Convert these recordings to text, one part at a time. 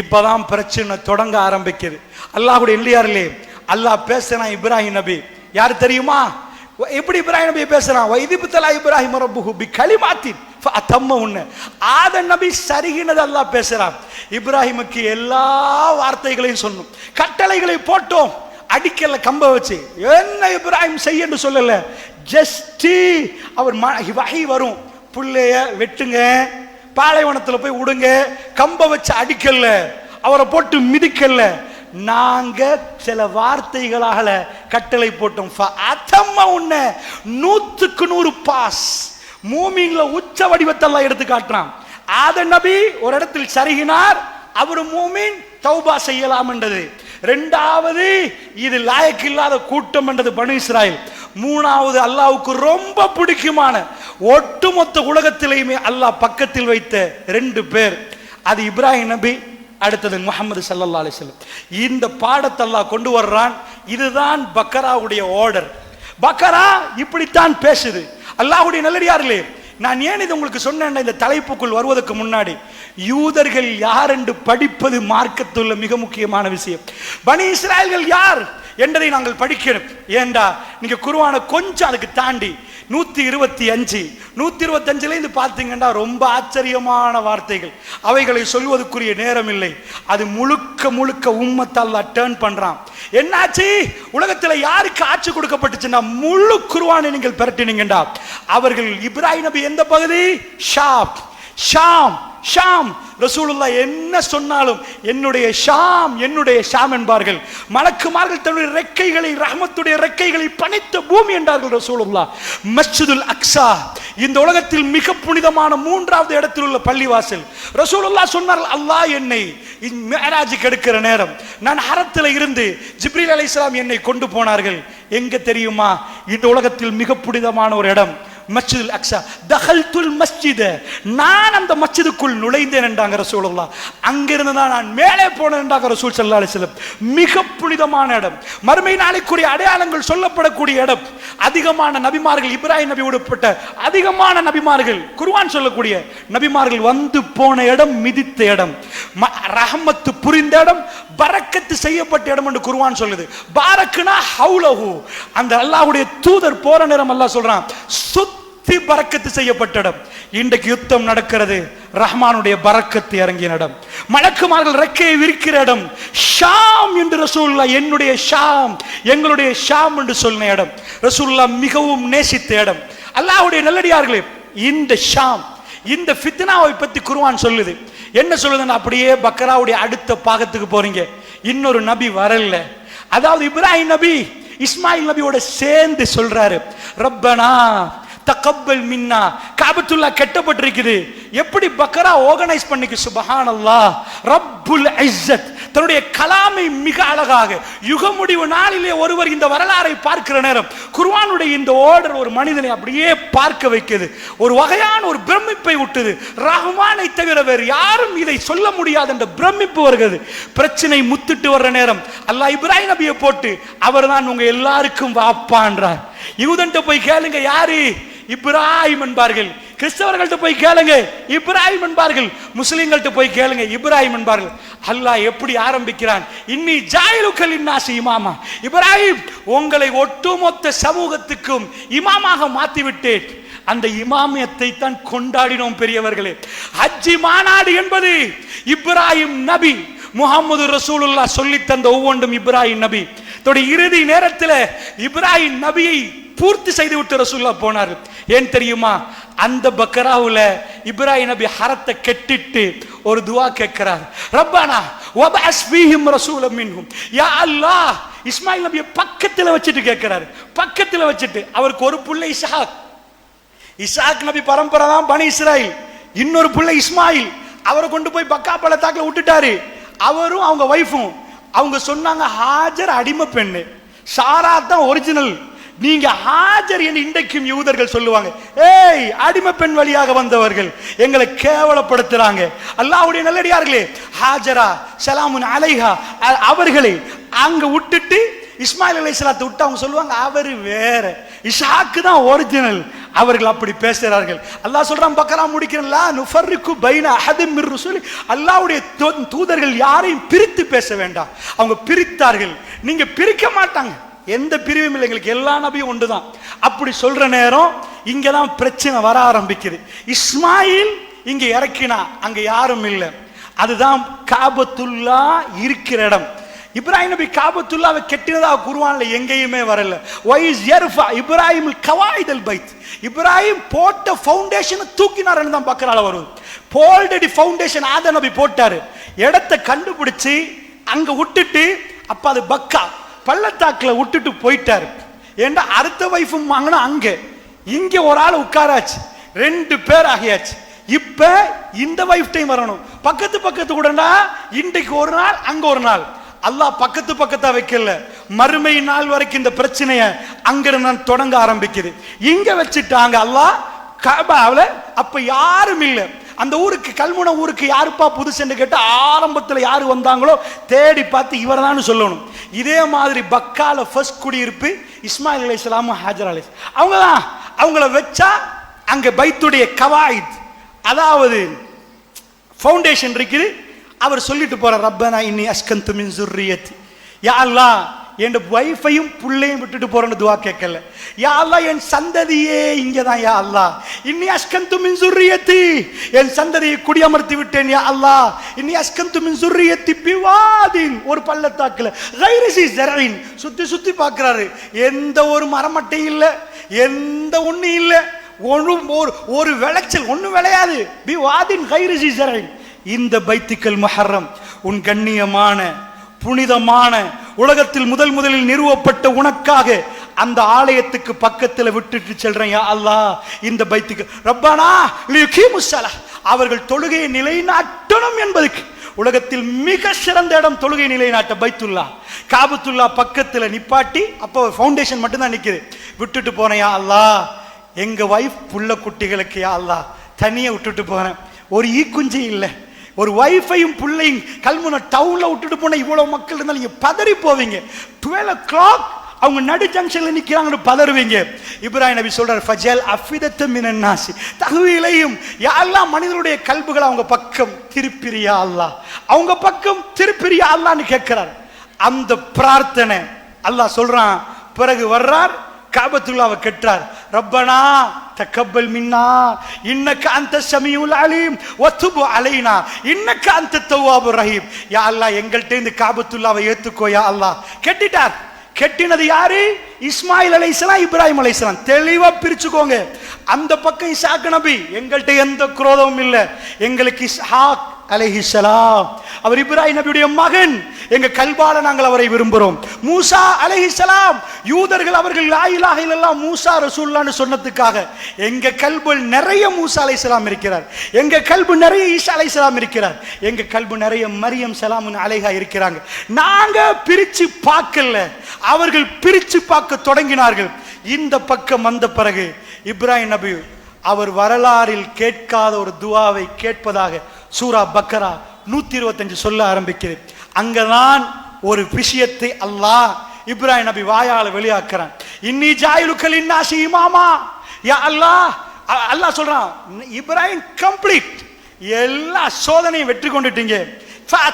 இப்பதான் பிரச்சனை தொடங்க ஆரம்பிக்குது. அல்லாஹுடைய இல்லையாருலே அல்லாஹ் பேசுறான் இப்ராஹிம் நபி. யார் தெரியுமா? எப்படி இப்ராஹிம் நபி பேசுறான்? வைதிபுத்தலா இப்ராஹிம் ரப்புஹு பி கலிமாத்தின் அத்தம்ம உன்ன. ஆதன் நபி சரிகினது அல்லாஹ் பேசுறான். இப்ராஹிமுக்கு எல்லா வார்த்தைகளையும் சொன்னோம். கட்டளைகளை போட்டோம். அடிக்கல கம்ப வச்சு என்ன இப்ராஹிம் செய்யன்னு சொல்லல? ஜஸ்டி அவர் வகை வரும். புள்ளைய வெட்டுங்க. பாலைவனத்தில் போய் விடுங்க கம்ப வச்சு அடிக்கல அவரை போட்டு மிதிக்கல நாங்க சில வார்த்தைகளால கட்டளை போட்டோம். அதம்மா உன்ன நூத்துக்கு நூறு பாஸ். மூமின்ல உச்ச வடிவத்தெல்லாம் எடுத்து காட்டுறான். ஆத நபி ஒரு இடத்தில் சரிகினார். அவர் மூமின் தௌபா செய்யலாம் என்றது. ரெண்டாவது இது லாயக்கு இல்லாத கூட்டம் என்றது பனு இஸ்ராயல். மூணாவது அல்லாவுக்கு ரொம்ப பிடிக்குமான ஒட்டுமொத்த உலகத்திலையுமே அல்லாஹ் பக்கத்தில் வைத்த ரெண்டு பேர். அது இப்ராஹிம் நபி அடுத்தது முகமது சல்லா அலிஸ்லம் இந்த பாடத்தை அல்லாஹ் கொண்டு வர்றான். இதுதான் பக்கராவுடைய ஆர்டர் பக்கரா இப்படித்தான் பேசுது. அல்லாஹ்வுடைய நல்லடியார்களே நான் ஏன் இது உங்களுக்கு சொன்னேன் இந்த தலைப்புக்குள் வருவதற்கு முன்னாடி யூதர்கள் யார் என்று படிப்பது மார்க்கத்துள்ள மிக முக்கியமான விஷயம். பனி இஸ்ராயல்கள் யார் என்றதை நாங்கள் படிக்கணும். ஏண்டா நீங்க குருவான கொஞ்சம் அதுக்கு தாண்டி நூத்தி இருபத்தி அஞ்சு நூத்தி இருபத்தி அஞ்சுல இருந்து பார்த்தீங்கன்னா ரொம்ப ஆச்சரியமான வார்த்தைகள். அவைகளை சொல்வதற்குரிய நேரம் இல்லை அது முழுக்க முழுக்க உம்மத்தால் டேர்ன் பண்றான். என்னாச்சு? உலகத்துல யாருக்கு ஆட்சி கொடுக்கப்பட்டுச்சுன்னா முழு குருவானை நீங்கள் பெரட்டினீங்கடா அவர்கள் இப்ராஹிம் நபி எந்த பகுதி? ஷாம். ஷாம். ஷாம். ரசூலுல்லாஹ் என்ன சொன்னாலும் என்னுடைய ஷாம் என்னுடைய ஷாம் என்பார்கள். மலக்குமார்கள் தன்னுடைய ரெக்கைகளை ரஹமத்துடைய ரெக்கைகளை பணித்த பூமி என்றார்கள் ரசூலுல்லாஹ். மஸ்ஜிதுல் அக்ஸா. இந்த உலகத்தில் மிக புனிதமான மூன்றாவது இடத்தில் உள்ள பள்ளிவாசல். ரசூலுல்லாஹ் சொன்னார்கள் அல்லாஹ் என்னை மேராஜுக்கு எடுக்கிற நேரம். நான் ஹரத்தில் இருந்து ஜிப்ரீல் அலி என்னை கொண்டு போனார்கள். எங்க தெரியுமா? இந்த உலகத்தில் மிக புனிதமான ஒரு இடம். மஸ்ஜிதுல் அக்ஸா தஹல்துல் மஸ்ஜித. நான் அந்த மஸ்ஜிதுக்குள் நுழைந்தேன் என்றாங்க ரசூலுல்லா அங்கிருந்து தான் நான் மேலே போனேன் என்றாங்க ரசூல் சல்லா அலிஸ்லம் மிக புனிதமான இடம். மறுமை நாளைக்குரிய அடையாளங்கள் சொல்லப்படக்கூடிய இடம். அதிகமான நபிமார்கள் இப்ராஹிம் நபி உட்பட்ட அதிகமான நபிமார்கள் குருவான் சொல்லக்கூடிய நபிமார்கள் வந்து போன இடம் மிதித்த இடம். ம- ரஹமத்து புரிந்த இடம் பறக்கத்து செய்யப்பட்ட இடம் என்று குருவான் சொல்லுது. பாரக்குனா ஹவுலஹு. அந்த அல்லாஹ்வுடைய தூதர் போற நேரம் அல்லாஹ் சொல்றான் சுத்தி பறக்கத்து செய்யப்பட்ட இடம் இன்றைக்கு யுத்தம் நடக்கிறது. ரஹ்மானுடைய பறக்கத்து இறங்கிய இடம். மலக்குமார்கள் ரெக்கையை விரிக்கிற இடம். ஷாம் என்று ரசூல்லா என்னுடைய ஷாம் எங்களுடைய ஷாம் என்று சொன்ன இடம். ரசூல்லா மிகவும் நேசித்த இடம். அல்லாவுடைய நல்லடியார்களே இந்த ஷாம் இந்த ஃபித்னாவை பத்தி குருவான் சொல்லுது. என்ன சொல்லுதுன்னு அப்படியே பக்கராவுடைய அடுத்த பாகத்துக்கு போறீங்க. இன்னொரு நபி வரல. அதாவது இப்ராஹிம் நபி இஸ்மாயில் நபியோட சேர்ந்து சொல்றாரு. ரப்பனா தக்கப்பல் மின்னா. காபத்துல்லா கெட்டப்பட்டிருக்குது. எப்படி பக்கரா ஆர்கனைஸ் பண்ணிக்கு? சுபஹானல்லா. அல்லாஹ் ரப்புல் ஐஸத் தன்னுடைய கலாமை மிக அழகாக யுக முடிவு நாளிலே ஒருவர் இந்த வரலாறை பார்க்கிற நேரம் குர்வானுடைய இந்த ஆர்டர் ஒரு மனிதனை அப்படியே பார்க்க வைக்கிறது ஒரு வகையான ஒரு பிரமிப்பை விட்டுது ரஹ்மானை தவிர வேறு யாரும் இதை சொல்ல முடியாது என்ற பிரமிப்பு வருகிறது. பிரச்சனை முத்துட்டு வர்ற நேரம். அல்லாஹ் இப்ராஹிம் நபியை போட்டு அவர்தான் உங்க எல்லாருக்கும் வாப்பான்றார். யூதன்ட்ட போய் கேளுங்க யாரு? இப்ராஹிம் என்பார்கள். கிறிஸ்தவர்கள்ட்ட போய் கேளுங்க. இப்ராஹிம் என்பார்கள். முஸ்லிம்கள்ட்ட போய் கேளுங்க. இப்ராஹிம் என்பார்கள். அல்லாஹ் எப்படி ஆரம்பிக்கிறான்? இன்னி ஜாயிலுக்கள் இன்னாசி இமாமா. இப்ராஹிம் உங்களை ஒட்டுமொத்த சமூகத்துக்கும் இமாமாக மாத்தி விட்டேன் அந்த இமாமியத்தை தான் கொண்டாடினோம் பெரியவர்களே. ஹஜ்ஜி மாநாடு என்பது இப்ராஹிம் நபி முகமது ரசூலுல்லாஹ் சொல்லி தந்த ஒவ்வொன்றும் இப்ராஹிம் நபி. தோட இறுதி நேரத்தில் இப்ராஹிம் நபியை பூர்த்தி செய்து விட்டு ரசூல்லா போனார். ஏன் தெரியுமா? அந்த பக்கராவுல இப்ராஹிம் நபி ஹரத்தை கெட்டிட்டு ஒரு துவா கேட்கிறார். ரப்பானா வபஅஸ் ஃபீஹிம் ரசூலம் மின்ஹும். யா அல்லாஹ் இஸ்மாயில் நபியை பக்கத்துல வச்சுட்டு கேட்கிறார். பக்கத்துல வச்சுட்டு அவருக்கு ஒரு புள்ளை இசாக். இசாக் நபி பரம்பரை தான் பனி இஸ்ராயில். இன்னொரு புள்ள இஸ்மாயில். அவரை கொண்டு போய் பக்கா பள்ளத்தாக்கில் விட்டுட்டாரு. அவரும் அவங்க வைஃபும் அவங்க சொன்னாங்க ஹாஜர் அடிமை பெண்ணு. சாரா தான் ஒரிஜினல் நீங்க ஹாஜர் என்று இன்றைக்கும் யூதர்கள் சொல்லுவாங்க. ஏய் அடிமை பெண் வழியாக வந்தவர்கள் எங்களை கேவலப்படுத்துறாங்க. அல்லாவுடைய நல்லடியார்களே ஹாஜரா சலாமுன் அலைஹா. அவர்களை அங்க விட்டுட்டு இஸ்மாயில் அலைஹிஸ்ஸலாத்தை விட்டு அவங்க சொல்லுவாங்க அவர் வேற. இஷாக்கு தான் ஒரிஜினல் அவர்கள் அப்படி பேசுகிறார்கள். அல்லாஹ் சொல்றான் பக்கரா முடிக்கிறா நுஃபர்ருக்கு பைன அஹதின் மிர் ருசுலி. அல்லாஹ்வுடைய தூதர்கள் யாரையும் பிரித்து பேச வேண்டாம். அவங்க பிரித்தார்கள். நீங்க பிரிக்க மாட்டாங்க. எந்த பிரிவும் இல்லை. எங்களுக்கு எல்லா நபியும் ஒன்றுதான். அப்படி சொல்ற நேரம் இங்கே தான் பிரச்சனை வர ஆரம்பிக்குது. இஸ்மாயில் இங்கே இறக்கினா அங்கே யாரும் இல்லை. அதுதான் காபத்துல்லா இருக்கிற இடம். இப்ராஹிம் நபி காபத்துல்லாவை கெட்டினதா குருவான்ல எங்கேயுமே வரல. வைஸ் எர்ஃபா இப்ராஹிம் கவாய்தல் பைத் இப்ராஹிம் போட்ட ஃபவுண்டேஷனை தூக்கினார்னு தான் பக்கரால வரும் போல்டடி ஃபவுண்டேஷன் ஆத நபி போட்டாரு. இடத்தை கண்டுபிடிச்சு அங்கே விட்டுட்டு அப்போ அது பக்கா. பள்ளத்தாக்கில் விட்டுட்டு போயிட்டாரு. ஏண்டா அடுத்த வைஃபும் வாங்கினா அங்கே? இங்கே ஒரு ஆள் உட்காராச்சு. ரெண்டு பேர் ஆகியாச்சு. இப்போ இந்த வைஃப் டைம் வரணும். பக்கத்து பக்கத்து கூடனா இன்றைக்கு ஒரு நாள் அங்கே ஒரு நாள். அல்லாஹ் பக்கத்து பக்கத்தா வைக்கல. மறுமை நாள் வரைக்கும் இந்த பிரச்சனைய அங்கிருந்து நான் தொடங்க ஆரம்பிக்குது. இங்க வச்சுட்டாங்க அல்லாஹ் கபாவில் அப்ப யாரும் இல்லை. அந்த ஊருக்கு கல்முனை ஊருக்கு யாருப்பா புதுசுன்னு கேட்டு ஆரம்பத்தில் யார் வந்தாங்களோ தேடி பார்த்து இவர் சொல்லணும். இதே மாதிரி பக்கால ஃபர்ஸ்ட் குடியிருப்பு இஸ்மாயில் அலி இஸ்லாமும் ஹாஜர் அலி அவங்க தான் அவங்கள வச்சா அங்கே பைத்துடைய கவாயித். அதாவது ஃபவுண்டேஷன் இருக்குது. அவர் சொல்லிட்டு போற ரப்பனா இன்னி அஸ்கந்து மின் ஜுர்ரியத். யா அல்லா என் வைஃபையும் புள்ளையும் விட்டுட்டு போறேன்னு துவா கேட்கல. யா அல்லா என் சந்ததியே இங்க தான் யா அல்லா இன்னி அஸ்கந்து மின் ஜுர்ரியத்தி என் சந்ததியை குடியமர்த்தி விட்டேன் யா அல்லாஹ். இன்னி அஸ்கந்து மின் ஜுர்ரியத்தி பிவாதின். ஒரு பள்ளத்தாக்கில் கைரிசி ஜரீன் சுத்தி சுத்தி பார்க்குறாரு எந்த ஒரு மரமட்டையும் இல்ல. எந்த ஒண்ணு இல்ல. ஒன்றும் ஒரு ஒரு விளைச்சல் ஒன்றும் விளையாது. பி வாதின் கைரிசி ஜரீன் இந்த பைத்திக்கல் மஹர்ரம் உன் கண்ணியமான புனிதமான உலகத்தில் முதல் முதலில் நிறுவப்பட்ட உனக்காக அந்த ஆலயத்துக்கு பக்கத்தில் விட்டுட்டு செல்றேன் யா அல்லாஹ். இந்த பைத்துக்கு. ரப்பானா லியுகீமுஸ்ஸலா அவர்கள் தொழுகையை நிலைநாட்டணும் என்பதுக்கு. உலகத்தில் மிக சிறந்த இடம் தொழுகை நிலைநாட்ட பைத்துல்லா. காபத்துல்லா பக்கத்தில் நிப்பாட்டி அப்போ ஃபவுண்டேஷன் மட்டும்தான் நிற்கிது விட்டுட்டு போனேன் யா அல்லா எங்கள் வைஃப் புள்ள குட்டிகளுக்கு யா அல்லா தனியாக விட்டுட்டு போகிறேன் ஒரு ஈக்குஞ்சி இல்லை. ஒரு வைஃபையும் பிள்ளையும் கல்முனை டவுனில் விட்டுட்டு போனால் இவ்வளோ மக்கள் இருந்தாலும் நீங்கள் பதறி போவீங்க. டுவெல் ஓ கிளாக் அவங்க நடு ஜங்ஷன்ல நிற்கிறாங்கன்னு பதறுவீங்க. இப்ராஹிம் நபி சொல்றார் ஃபஜல் அஃபிதத்து மினன்னாசி. தகுதியிலையும் தகுவிலையும் யாரெல்லாம் மனிதனுடைய கல்புகளை அவங்க பக்கம் திருப்பிரியா அல்லாஹ்? அவங்க பக்கம் திருப்பிரியா அல்லான்னு கேட்கிறார். அந்த பிரார்த்தனை அல்லாஹ் சொல்றான் பிறகு வர்றார் காபத்துல்லாவை கெட்டார். ரப்பனா தக்கபல் மின்னா இன்னக்கு அந்த சமியுல் அலீம் ஒத்துபு அலைனா இன்னக்கு அந்த தவ்வாபுர் ரஹீம். யா அல்லா எங்கள்கிட்ட இந்த காபத்துல்லாவை ஏத்துக்கோ யா அல்லா கெட்டிட்டார். கெட்டினது யாரு? இஸ்மாயில் அலைசலாம் இப்ராஹிம் அலைசலாம் தெளிவா பிரிச்சுக்கோங்க. அந்த பக்கம் இசாக் நபி. எங்கள்கிட்ட எந்த குரோதமும் இல்லை. எங்களுக்கு இஸ்ஹாக் அலைஹிஸ்ஸலாம் அவர் இப்ராஹிம் நபியுடைய மகன். எங்க கல்பால நாங்கள் அவரை விரும்புகிறோம் மூசா அலைஹிசலாம் யூதர்கள் அவர்கள் லாயிலாக இலாஹ மூசா ரசூல்லான்னு சொன்னதுக்காக எங்க கல்பு நிறைய மூசா அலைஹிஸ்ஸலாம் இருக்கிறார். எங்க கல்பு நிறைய ஈசா சலாம் இருக்கிறார். எங்க கல்பு நிறைய மரியம் சலாமுன் அலைஹா இருக்கிறாங்க. நாங்க பிரிச்சு பார்க்கல. அவர்கள் பிரிச்சு பார்க்க தொடங்கினார்கள். இந்த பக்கம் வந்த பிறகு இப்ராஹிம் நபி அவர் வரலாறில் கேட்காத ஒரு துவாவை கேட்பதாக சூரா பக்கரா நூத்தி இருபத்தஞ்சு சொல்ல ஆரம்பிக்கிறது அங்கதான் ஒரு விஷயத்தை அல்லாஹ் இப்ராஹிம் நபி வாயால வெளியாக்குறான். இன்னி ஜாயிலுக்கள் இன்னாசி இமாமா. யா அல்லாஹ் அ- அல்லாஹ் சொல்றான் இப்ராஹிம் கம்ப்ளீட். எல்லா சோதனையும் வெற்றி கொண்டுட்டீங்க.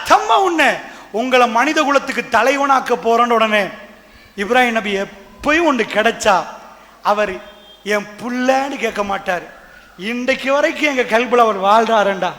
தம்ம உன்ன. உங்களை மனித குலத்துக்கு தலைவனாக்க போறேன்னு உடனே இப்ராஹிம் நபி எப்பயும் ஒன்று கிடைச்சா அவர் என் புள்ளன்னு கேட்க மாட்டார். இன்றைக்கு வரைக்கும் எங்க கல்புல அவர் வாழ்றாருண்டா.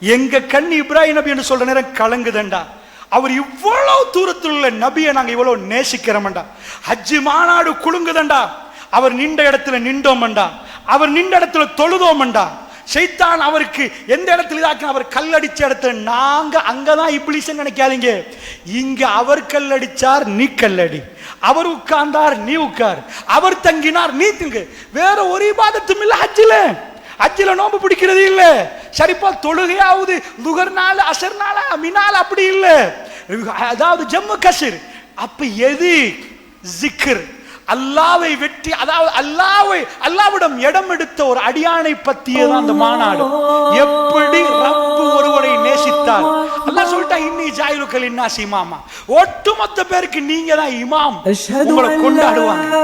எங்க கண் இப்ராஹிம் நபி என்று சொல்ற நேரம் கலங்குதண்டா. அவர் இவ்வளவு தூரத்தில் உள்ள நபியை நாங்க இவ்வளவு நேசிக்கிறோம்டா ஹஜ்ஜி மாநாடு குலுங்குதண்டா. அவர் நின்ற இடத்துல நின்றோம்டா அவர் நின்ற இடத்துல தொழுதோம்டா சைத்தான் அவருக்கு எந்த இடத்துல இதாக்கு அவர் கல்லடிச்ச இடத்துல நாங்க அங்கதான் இப்ளீஸ் நினைக்காதீங்க. இங்க அவர் கல்லடிச்சார் நீ கல்லடி. அவர் உட்கார்ந்தார் நீ உட்கார். அவர் தங்கினார் நீ திங்கு. வேற ஒரு பாதத்தும் இல்ல ஹஜ்ஜில. அஜில நோம்பு பிடிக்கிறது இல்ல. சரிப்பா தொழுகையாவது லுகர் நாள் அசர் நாளா மினால் அப்படி இல்ல. அதாவது ஜம்மு கசீர். அப்ப எது? ஜிக்கர் அல்லாவை வெற்றி அதாவது அல்லாவை அல்லாவிடம் இடம் எடுத்த ஒரு அடியானை பத்தியே தான் அந்த மாநாடு. எப்படி ரப்பு ஒருவரை நேசித்தார்? அல்லாஹ் சொல்லிட்டா இன்னி ஜாயிலுக்கல் இன்னாசி இமாமா. ஒட்டுமொத்த பேருக்கு நீங்க தான் இமாம். உங்களை கொண்டாடுவாங்க.